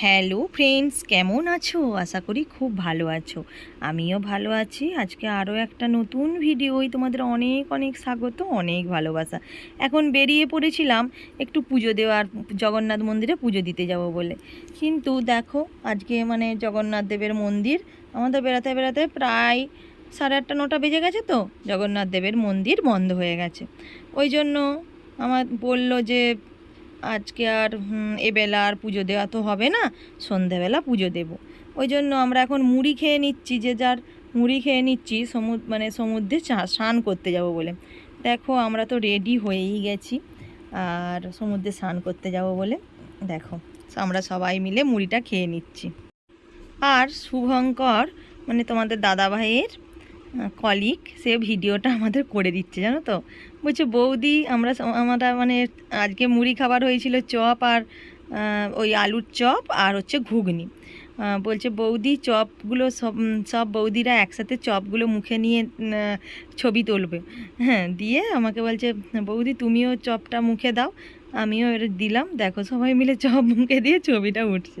Hello friends, কেমন আছো? আশা করি খুব ভালো আছো। আমিও ভালো আছি। আজকে আরও একটা নতুন ভিডিওই তোমাদের অনেক অনেক স্বাগত, অনেক ভালোবাসা। এখন বেরিয়ে পড়েছিলাম একটু পুজো দেওয়ার, জগন্নাথ মন্দিরে পুজো দিতে যাব বলে। কিন্তু দেখো, আজকে মানে জগন্নাথ দেবের মন্দির আমাদের বেড়াতে বেড়াতে প্রায় সাড়ে আটটা, নটা বেজে গেছে তো, জগন্নাথ দেবের মন্দির বন্ধ হয়ে গেছে। ওই জন্য আমার বলল যে আজকে আর এবেলা আর পুজো দেওয়া তো হবে না, সন্ধেবেলা পুজো দেব। ওই জন্য আমরা এখন মুড়ি খেয়ে নিচ্ছি, যে যার মুড়ি খেয়ে নিচ্ছি সমুদ্র মানে সমুদ্রে স্নান করতে যাব বলে। দেখো আমরা তো রেডি হয়েই গেছি, আর সমুদ্রে স্নান করতে যাব বলে। দেখো, আমরা সবাই মিলে মুড়িটা খেয়ে নিচ্ছি। আর শুভঙ্কর মানে তোমাদের দাদা ভাইয়ের কলিক সে ভিডিওটা আমাদের করে দিচ্ছে জানো তো? বলছে বৌদি আমরা আমরা মানে আজকে মুড়ি খাবার হয়েছিল চপ আর ওই আলুর চপ আর হচ্ছে ঘুগনি। বলছে বৌদি চপগুলো সব সব বৌদিরা একসাথে চপগুলো মুখে নিয়ে ছবি তুলবে। হ্যাঁ দিয়ে আমাকে বলছে বৌদি তুমিও চপটা মুখে দাও আমিও এর দিলাম। দেখো সবাই মিলে চপ মুখে দিয়ে ছবিটা উঠছে।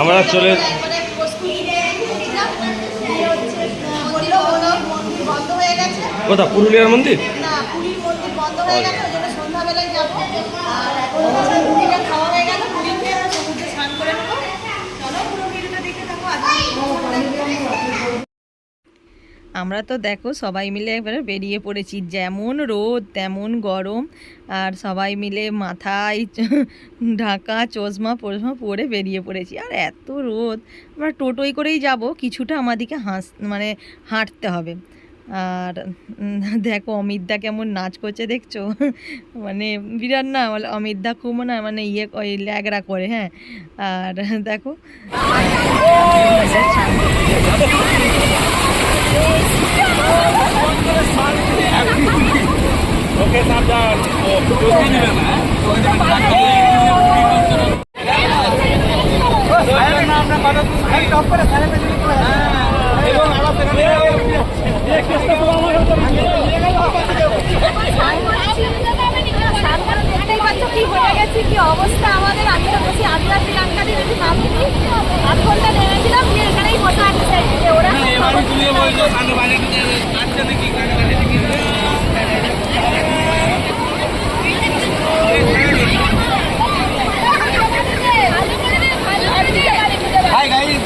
আমরা চলে কোথা পুরুলিয়ার মন্দির? না, পুরীর মন্দির বন্ধ হয়ে গেছে, ওই জন্য সন্ধ্যাবেলায় যাব। আর এখন হচ্ছে পুরীটা খাওয়া হয়ে গেল পুরী খেয়ে আমরা সমুদ্রে স্নান করে নেব চলো পুরো ভিডিওটা দেখে থাকো আজকে আমরা তো দেখো সবাই মিলে এবারে বেরিয়ে পড়েছি। যেমন রোদ, তেমন গরম। আর সবাই মিলে মাথায় ঢাকা, চশমা পশমা পরে বেরিয়ে পড়েছি। আর এত রোদ, আমরা টোটোই করেই যাব, কিছুটা আমাদেরকে হাঁস মানে হাঁটতে হবে। আর দেখো অমিতদা কেমন নাচ করছে, দেখছ? মানে বিরাট না বলে অমিতদা খুব না মানে ইয়ে ওই ল্যাগরা করে হ্যাঁ। আর দেখো। কি হয়ে গেছে কি অবস্থা আমাদের আমি তো বসে আদিবাসী যদি নামিনি আধ ঘণ্টা নেমেছিলাম এখানেই বসে আছে ওরা হাই গাইস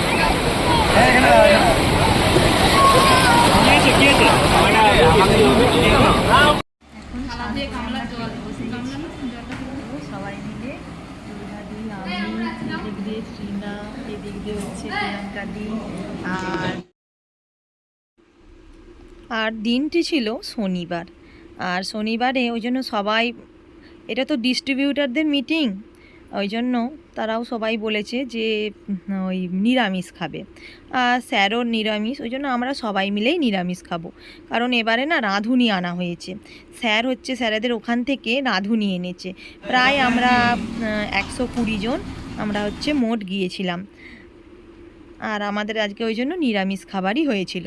সবাই মিলে দুর্গাদি আমি এদিক দিয়ে শ্রীনা হচ্ছে আর আর দিনটি ছিল শনিবার। আর শনিবারে ওই জন্য সবাই এটা তো ডিস্ট্রিবিউটারদের মিটিং ওই জন্য তারাও সবাই বলেছে যে ওই নিরামিষ খাবে। আর স্যারও নিরামিষ ওই জন্য আমরা সবাই মিলেই নিরামিষ খাব। কারণ এবারে না রাঁধুনি আনা হয়েছে। স্যার হচ্ছে স্যারেদের ওখান থেকে রাঁধুনি এনেছে। প্রায় আমরা একশো কুড়ি জন আমরা হচ্ছে মোট গিয়েছিলাম। আর আমাদের আজকে ওই জন্য নিরামিষ খাবারই হয়েছিল।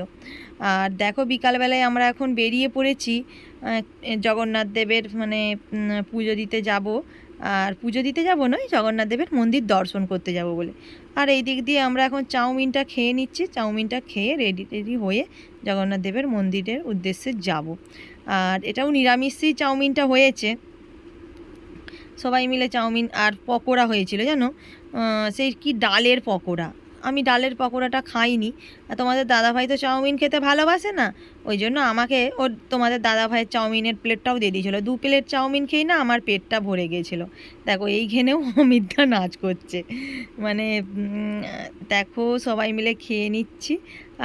আর দেখো বিকালবেলায় আমরা এখন বেরিয়ে পড়েছি জগন্নাথ দেবের মানে পুজো দিতে যাব। আর পুজো দিতে যাব নয়, জগন্নাথ দেবের মন্দির দর্শন করতে যাব বলে। আর এই দিক দিয়ে আমরা এখন চাউমিনটা খেয়ে নিচ্ছি, চাউমিনটা খেয়ে রেডি টেডি হয়ে জগন্নাথ দেবের মন্দিরের উদ্দেশ্যে যাব। আর এটাও নিরামিষই চাউমিনটা হয়েছে। সবাই মিলে চাউমিন আর পকোড়া হয়েছিল, জানো? সেই কি ডালের পকোড়া। আমি ডালের পকোড়াটা খাইনি। আর তোমাদের দাদাভাই তো চাউমিন খেতে ভালোবাসে না ওই জন্য আমাকে ওর তোমাদের দাদাভাইয়ের চাউমিনের প্লেটটাও দিয়ে দিয়েছিলো। দু প্লেট চাউমিন খেয়ে না আমার পেটটা ভরে গিয়েছিল। দেখো এইখানেও অমিতটা নাচ করছে। মানে দেখো সবাই মিলে খেয়ে নিচ্ছি।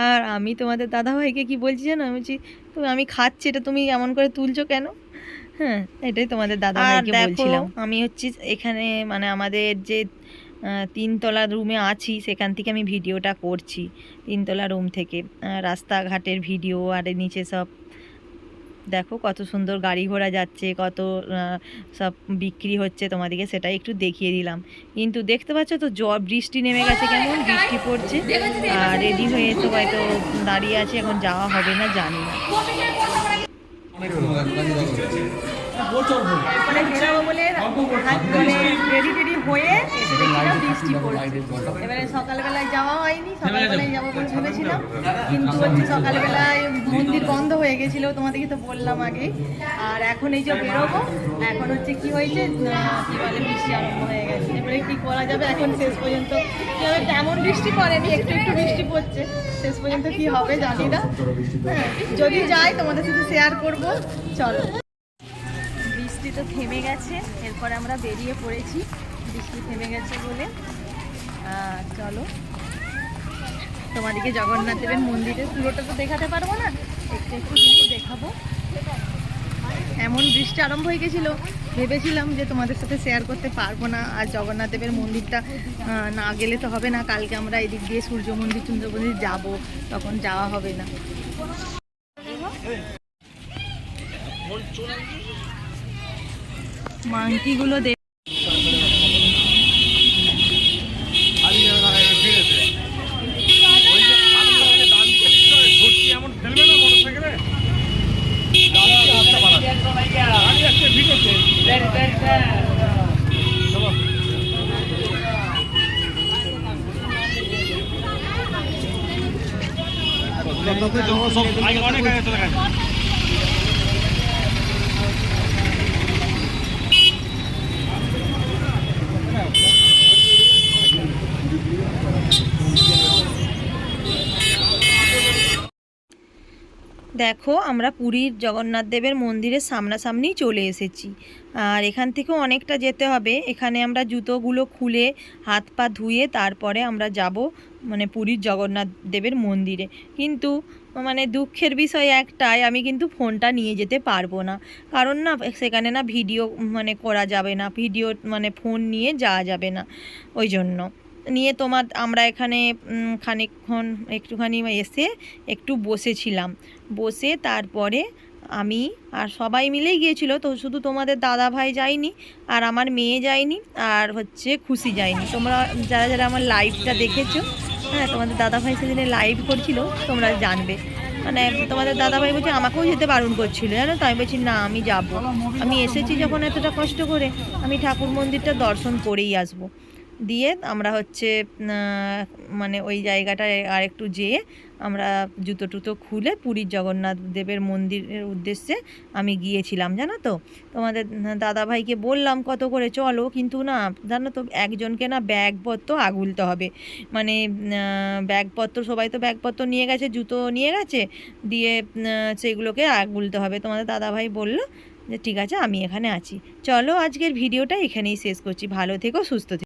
আর আমি তোমাদের দাদাভাইকে কি বলছি জানো? আমি বলছি তুমি আমি খাচ্ছি এটা তুমি এমন করে তুলছো কেন? হ্যাঁ এটাই তোমাদের দাদাভাইকে বলছিলাম। আমি হচ্ছি এখানে মানে আমাদের যে তিনতলা রুমে আছি সেখান থেকে আমি ভিডিওটা করছি। তিনতলা রুম থেকে। রাস্তাঘাটের ভিডিও আর নিচে সব। দেখো কত সুন্দর গাড়ি ঘোড়া যাচ্ছে কত সব বিক্রি হচ্ছে তোমাদেরকে সেটাই একটু দেখিয়ে দিলাম। কিন্তু দেখতে পাচ্ছ তো জ্বর বৃষ্টি নেমে গেছে কেমন? বৃষ্টি পড়ছে। আর রেডি হয়ে সবাই তো দাঁড়িয়ে আছে এখন যাওয়া হবে না জানি না। মানে বলে মানে রেডি হয়ে এসে দেখছিলাম বৃষ্টি পড়ছে। এবারে সকালবেলায় যাওয়া হয়নি সকালবেলায় যাব। বলে ভেবেছিলাম। কিন্তু হচ্ছে সকালবেলায় মন্দির বন্ধ হয়ে গেছিল তোমাদেরকে তো বললাম আগে। আর এখন এই যে বেরোবো এখন হচ্ছে কি হয়েছে কি বলে বৃষ্টি আরম্ভ হয়ে গেছে। এবারে কি করা যাবে? এখন শেষ পর্যন্ত কি তেমন বৃষ্টি পড়েনি একটু একটু বৃষ্টি পড়ছে। শেষ পর্যন্ত কি হবে জানি না। হ্যাঁ যদি যাই তোমাদের সাথে শেয়ার করব। চলো। বৃষ্টি তো থেমে গেছে এরপরে আমরা বেরিয়ে পড়েছি। বৃষ্টি থেমে গেছে বলে। চলো। তোমাদেরকে জগন্নাথ দেবের মন্দিরের পুরোটা তো দেখাতে পারব না, একটু একটু দেখাবো। এমন বৃষ্টি আরম্ভ হয়ে গেছিল, ভেবেছিলাম যে তোমাদের সাথে শেয়ার করতে পারব না, আর জগন্নাথ দেবের মন্দিরটা না গেলে তো হবে না, কালকে আমরা এদিক দিয়ে সূর্য মন্দির চন্দ্র মন্দির যাব, তখন যাওয়া হবে না। মাংকিগুলো দেখ দেখো, আমরা পুরীর জগন্নাথ দেবের মন্দিরের সামনাসামনিই চলে এসেছি। আর এখান থেকেও অনেকটা যেতে হবে। এখানে আমরা জুতোগুলো খুলে হাত পা ধুয়ে তারপরে আমরা যাব মানে পুরীর জগন্নাথ দেবের মন্দিরে। কিন্তু মানে দুঃখের বিষয় একটাই, আমি কিন্তু ফোনটা নিয়ে যেতে পারব না। কারণ না, সেখানে না ভিডিও মানে করা যাবে না, ভিডিও মানে ফোন নিয়ে যাওয়া যাবে না, ওই জন্য। নিয়ে তোমার, আমরা এখানে খানিকক্ষণ একটুখানি এসে একটু বসেছিলাম। বসে তারপরে আমি আর সবাই মিলেই গিয়েছিল, তো শুধু তোমাদের দাদা ভাই যায়নি, আর আমার মেয়ে যায়নি, আর হচ্ছে খুশি যায়নি। তোমরা, যারা যারা আমার লাইভটা দেখেছ হ্যাঁ তোমাদের দাদাভাই সেদিনে লাইভ করছিল, তোমরা জানবে। মানে তোমাদের দাদাভাই বলছে, আমাকেও যেতে বারণ করছিল জানো তো? আমি বলছি, না, আমি যাব। আমি এসেছি যখন এতটা কষ্ট করে, আমি ঠাকুর মন্দিরটা দর্শন করেই আসব। দিয়ে আমরা হচ্ছে মানে ওই জায়গাটায় আর একটু যেয়ে আমরা জুতো টুতো খুলে পুরীর জগন্নাথ দেবের মন্দিরের উদ্দেশ্যে আমি গিয়েছিলাম, জানো তো? তোমাদের দাদা ভাইকে বললাম, কত করে? চলো, কিন্তু না, জানো তো, একজনকে না ব্যাগপত্র আগুলতে হবে। মানে ব্যাগপত্র, সবাই তো ব্যাগপত্র নিয়ে গেছে, জুতো নিয়ে গেছে, দিয়ে সেগুলোকে আগুলতে হবে। তোমাদের দাদা ভাই বলল, যে ঠিক আছে, আমি এখানে আছি। চলো, আজকের ভিডিওটা এখানেই শেষ করছি। ভালো থেকো, সুস্থ থেকো।